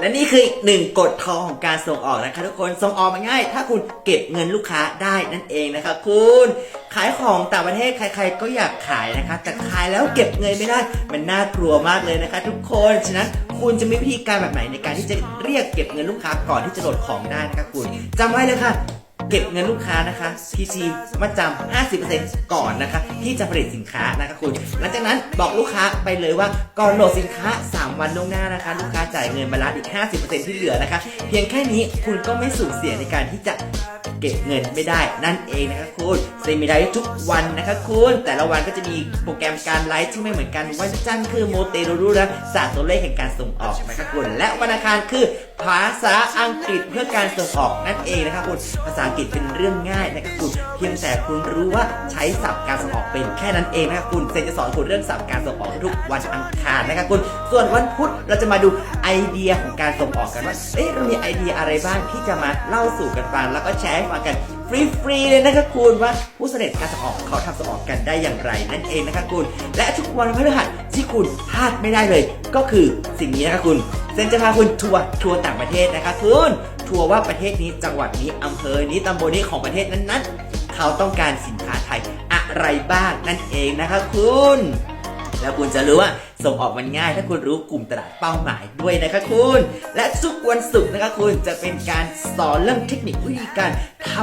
และนี่คืออีกหนึ่งกฎทองของการส่งออกนะคะทุกคนส่งออกมาง่าย ถ้าคุณเก็บเงินลูกค้าได้นั่นเองนะคะคุณขายของต่างประเทศใคร ๆ ก็อยากขายนะคะ แต่ขายแล้วเก็บเงินไม่ได้ มันน่ากลัวมากเลยนะคะ ทุกคนฉะนั้นคุณจะมีวิธีการแบบไหนในการที่จะเรียกเก็บเงินลูกค้าก่อนที่จะโหลดของได้นะคะคุณจำไว้เลยค่ะ เก็บเงินลูกค้านะคะ TC มาจำ50%ก่อนนะคะ ที่จะผลิตสินค้านะคะคุณ หลังจากนั้นบอกลูกค้าไปเลยว่าก่อนโหลดสินค้า 3 วันล่วงหน้านะคะ ลูกค้าจ่ายเงินมาละอีก 50%ที่เหลือนะคะ เพียงแค่นี้คุณก็ไม่สูญเสียในการที่จะเก็บเงินไม่ได้นั่นเองนะคะคุณเซมิได้ทุกวันนะคะคุณแต่ละวันก็จะมีโปรแกรมการไลฟ์ที่ไม่เหมือนกันวันจันทร์คือโมเตโรรูและศาสตร์ตัวเลขแห่งการส่งออกนะคะคุณและวันอังคารคือ ภาษาอังกฤษเพื่อการส่งออกนั่นเองนะครับคุณ ภาษาอังกฤษเป็นเรื่องง่ายนะครับคุณ เพียงแต่คุณรู้ว่าใช้ศัพท์การส่งออกเป็นแค่นั้นเองนะครับคุณเซนจะสอนคุณเรื่องศัพท์การส่งออกทุกวันอังคารนะครับคุณ ส่วนวันพุธเราจะมาดูไอเดียของการส่งออกกันว่า เอ๊ะเรามีไอเดียอะไรบ้างที่จะมาเล่าสู่กันฟังแล้วก็แชร์ให้ฟังกันฟรีๆเลยนะครับคุณว่าผู้เสด็จการส่งออกเขาทำส่งออกกันได้อย่างไรนั่นเองนะครับคุณ และทุกวันพฤหัสที่คุณพลาดไม่ได้เลย ก็คือสิ่งนี้นะครับคุณ นจะพาคุณทัวร์ทัวร์ต่างประเทศนะคะคุณทัวร์ว่าประเทศนี้จังหวัดนี้อำเภอนี้ตำบลนี้ของประเทศนั้นๆ เขาต้องการสินค้าไทยอะไรบ้างนั่นเองนะคะคุณแล้วคุณจะรู้ว่าส่งออกมันง่าย ถ้าคุณรู้กลุ่มตลาดเป้าหมายด้วยนะคะคุณ และทุกวันศุกร์นะคะคุณจะเป็นการสอนเรื่องเทคนิควิธีการ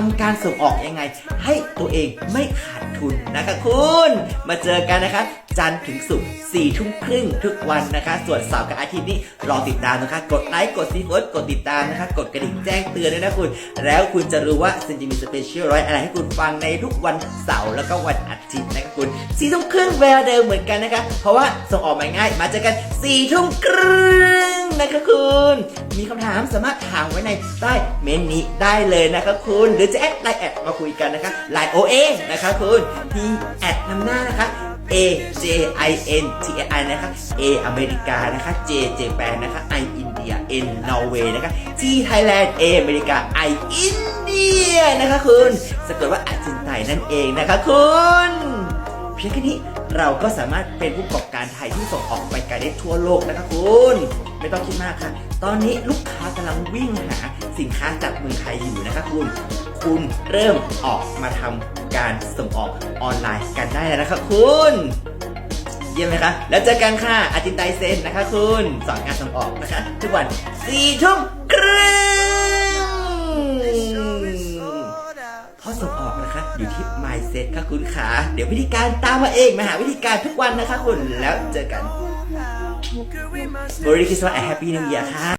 ำการส่งออกยังไง ให้ตัวเองไม่ขาดทุนนะคะคุณ มาเจอกันนะคะ จันทร์ถึงศุกร์สี่ทุ่มครึ่งทุกวันนะคะ ส่วนเสาร์กับอาทิตย์นี้รอติดตามนะคะ กดไลค์กดซีโพสกดติดตามนะคะ กดกระดิ่งแจ้งเตือนด้วยนะคุณ แล้วคุณจะรู้ว่าซินจะมีสเปเชียลร้อยอะไรให้คุณฟังในทุกวันเสาร์แล้วก็วันอาทิตย์นะคะคุณสี่ทุ่มครึ่งเวลาเดิมเหมือนกันนะคะ เพราะว่าส่งออกมาง่าย มาเจอกันสี่ทุ่มครึ่ง นะคะคุณ มีคำถามสามารถถามไว้ในใต้เมนนี้ได้เลยนะคะคุณ หรือจะแอดไลน์แอดมาคุยกันนะคะไลน์โอเอนะคะคุณที่แอดนำหน้านะคะ A J I N T I นะคะ A อเมริกานะคะ J เจแปนนะคะ I อินเดีย N นอร์เวย์นะคะ T ไทยแลนด์ A อเมริกา I อินเดียนะคะคุณสะกดว่าอาจินไตนั่นเองนะคะคุณ เพียงแค่นี้เราก็สามารถเป็นผู้ประกอบการไทยที่ส่งออกไปไกลได้ทั่วโลกนะคะคุณ ไม่ต้องคิดมากค่ะ ตอนนี้ลูกค้ากำลังวิ่งหาสินค้าจากเมืองไทยอยู่นะคะคุณ คุณเริ่มออกมาทำการส่งออกออนไลน์กันได้แล้วนะคะคุณเยี่ยมไหมคะแล้วเจอกันค่ะอาจินไตเซนนะคะคุณสอนการส่งออกนะคะ ทุกวันสี่ทุ่มครึ่ง อกนะคะอยู่ที่ mindset ค่ะคุณขาเดี๋ยววิธีการตามมาเองมาหาวิธีการทุกวันนะคะคุณแล้วเจอกัน Merry Christmas and Happy New Year ค่ะ